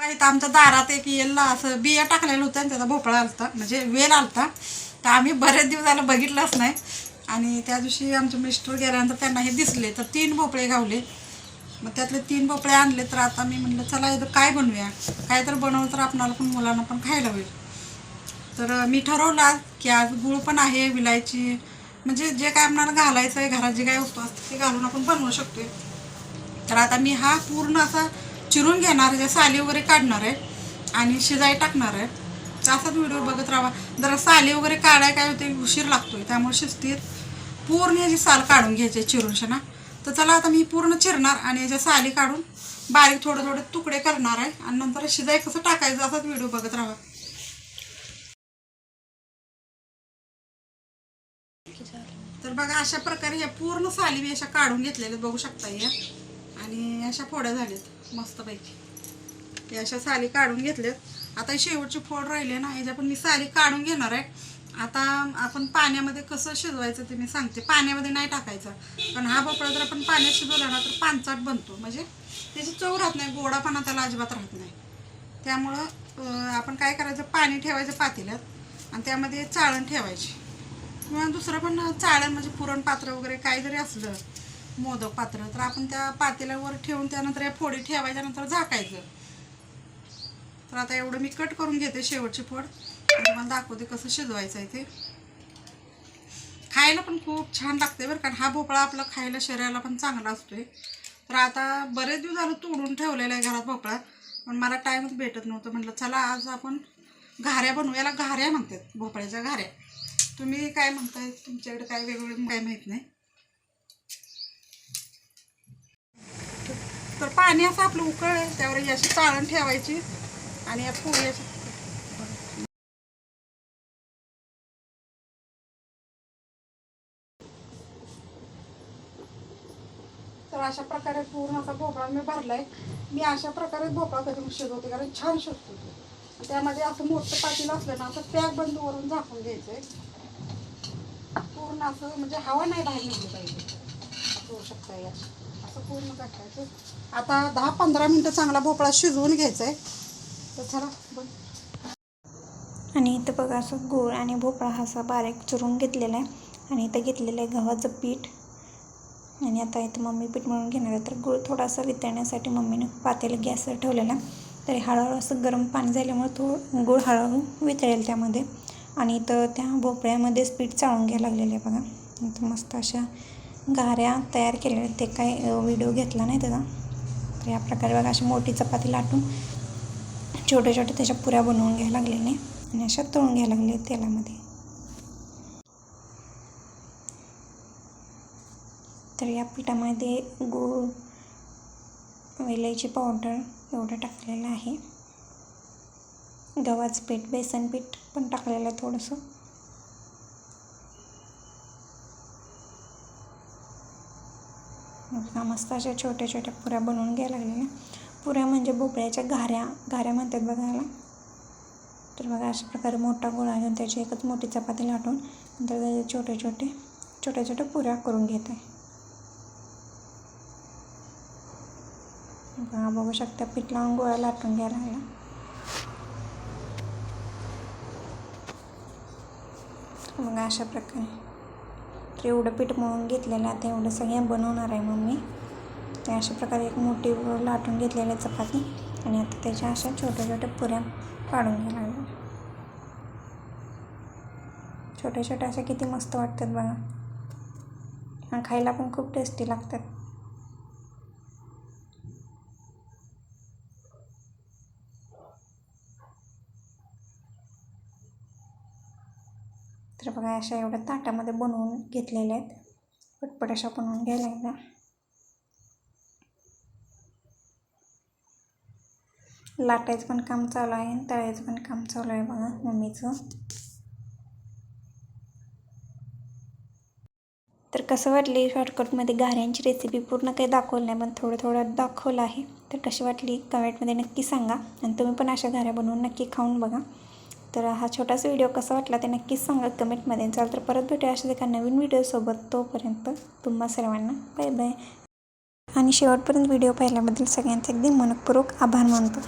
इथं आमच्या दारात एक येलला असं बिया टाकलेलं होतं आणि त्याचा भोपळा आलता. म्हणजे वेल आलता. तर आम्ही बरेच दिवस बघितलंच नाही. आणि त्या दिवशी आमचे मिस्टर गेल्यानंतर त्यांना हे दिसले. तर तीन भोपळे गावले. मग त्यातले तीन भोपळे आणले तर आता मी म्हणलं चला इथं काय बनवूया? काय तर बनवलं तर आपणाला पण मुलांना पण खायला होईल तर मी ठरवलं आज की आज गुळ पण आहे विलायची. म्हणजे जे काय आपणाला घालायचं आहे घरात जे काय वस्तू असते ते घालून आपण बनवू शकतोय. तर आता मी हा पूर्ण असा चिरून घेणार आहे साली वगैरे काढणार आहे आणि शिजाई टाकणार आहे असाच व्हिडिओ बघत राहा. जरा साली वगैरे काढाय काय होते उशीर लागतोय. त्यामुळे शिस्तीत पूर्ण याची साल काढून घ्यायचे चिरून ना. तर चला आता मी पूर्ण चिरणार आणि याच्या साली काढून बारीक थोडे थोडे तुकडे करणार आहे. आणि नंतर शिजाई कसं टाकायचं असाच व्हिडिओ बघत राहा. तर बघा अशा प्रकारे या पूर्ण साली मी अशा काढून घेतलेल्या बघू शकता या. आणि अशा फोड्या झाल्यात. मस्तपैकी या अशा साली काढून घेतल्यात आता शेवटची फोड राहिली ना ह्याच्या पण मी साली काढून घेणार आहे. आता आपण पाण्यामध्ये कसं शिजवायचं ते मी सांगते. पाण्यामध्ये नाही टाकायचं. पण हा भोपळा जर आपण पाण्यात शिजवला ना तर पानचाट बनतो. म्हणजे त्याची चव राहत नाही गोडापणा त्याला अजिबात राहत नाही. त्यामुळं आपण काय करायचं पाणी ठेवायचं पातेल्यात आणि त्यामध्ये चाळण ठेवायची. किंवा दुसरं पण चाळण म्हणजे पुरण पात्र वगैरे काही जरी असलं मोदक पात्र. तर आपण त्या पातेल्यावर ठेवून त्यानंतर या फोडी ठेवायच्यानंतर झाकायचं. तर आता एवढं मी कट करून घेते शेवटची फोड. आणि तुम्हाला दाखवते कसं शिजवायचं आहे ते. खायला पण खूप छान लागते बरं कारण हा भोपळा आपला खायला शरीराला पण चांगला असतोय. तर आता बरेच दिवस झालं तोडून ठेवलेला आहे घरात भोपळा पण मला टाईमच भेटत नव्हतं. म्हटलं चला आज आपण घाऱ्या बनवू. याला घाऱ्या म्हणतात भोपळ्याच्या घाऱ्या. तुम्ही काय म्हणताय? तुमच्याकडे काय वेगवेगळे काय माहीत नाही. तर पाणी असं आपलं उकळ आहे त्यावर ही अशी चाळण ठेवायची आणि या पोळी अशी तर अशा प्रकारे पूर्ण असा भोपळा मी भरलाय. मी अशा प्रकारे भोपळा कधी शिजवते कारण छान शिजतो तो. त्यामध्ये असं मोठं पाटील असलं ना असं पॅक बंद वरून झाकून घ्यायचंय. पूर्ण असं म्हणजे हवा नाही बाहेर निघली पाहिजे. करू होऊ या असं पूर्ण टाकायचं आता दहा पंधरा मिनटं चांगला भोपळा शिजवून घ्यायचा आहे तर चला बघ. आणि इथं बघा असं गूळ आणि भोपळा हा असा बारीक चिरून घेतलेला आहे. आणि इथं घेतलेलं आहे गव्हाचं पीठ. आणि आता इथं मम्मी पीठ म्हणून घेणार आहे. तर गूळ थोडासा वितळण्यासाठी मम्मीनं पातेलं गॅसवर ठेवलेला तरी हळूहळू असं गरम पाणी झाल्यामुळे तो गूळ हळूहळू वितळेल त्यामध्ये. आणि इथं त्या भोपळ्यामध्येच पीठ चाळून घ्यायला लागलेलं आहे बघा. इथं मस्त अशा गाऱ्या तयार केलेल्या ते काय व्हिडिओ घेतला नाही त्याचा. तर या प्रकारे बघा अशी मोठी चपाती लाटून छोटे छोटे त्याच्या पुऱ्या बनवून घ्यायला लागलेले आणि अशा तळून घ्यायला लागले तेलामध्ये. तर या पिठामध्ये गूळ वेलायची पावडर एवढं टाकलेलं आहे. गव्हाचं पीठ बेसन पीठ पण टाकलेलं आहे थोडंसं. बघा, मस्त अशा छोट्या छोट्या पुऱ्या बनवून घ्यायला लागलेल्या पुऱ्या म्हणजे भोपळ्याच्या घाऱ्या घाऱ्या म्हणतात बघायला तर बघा अशा प्रकारे मोठा गोळा घेऊन त्याची एकच मोठी चपाती लाटून नंतर त्याचे छोटे छोटे छोट्या छोट्या पुऱ्या करून घेत. आहे बघा बघू शकता पीठ लावून गोळा लाटून घ्यायला लागला. बघा अशा प्रकारे. तर एवढं पीठ मळून घेतलेलं आहे एवढं सगळं बनवणार आहे मम्मी. ते अशा प्रकारे एक मोठी लाटून घेतलेली आहे चपाती आणि आता त्याच्या अशा छोट्या छोट्या पुऱ्या पाडून घ्यायला लागल्या छोट्या छोट्या अशा किती मस्त वाटतात बघा. खायला पण खूप टेस्टी लागतात. तर बघा अशा एवढ्या ताटामध्ये बनवून घेतलेल्या आहेत. पटपट अशा बनवून घ्यायला एकदा लाटायचं पण काम चालू आहे आणि तळायचं पण काम चालू आहे बघा मम्मीचं. तर कसं वाटली शॉर्टकटमध्ये घाऱ्यांची रेसिपी पूर्ण काही दाखवलं नाही पण थोडं थोडं दाखवलं आहे. तर कशी वाटली? कमेंटमध्ये नक्की सांगा. आणि तुम्ही पण अशा घाऱ्या बनवून नक्की खाऊन बघा. तर हा छोटासा व्हिडिओ कसा वाटला ते नक्कीच सांगा कमेंटमध्ये. चाल तर परत भेटूया अशाच एका नवीन व्हिडिओसोबत. तोपर्यंत तुम्हा सर्वांना बाय बाय. आणि शेवटपर्यंत व्हिडिओ पाहिल्याबद्दल सगळ्यांचे अगदी मनपूर्वक आभार मानतो.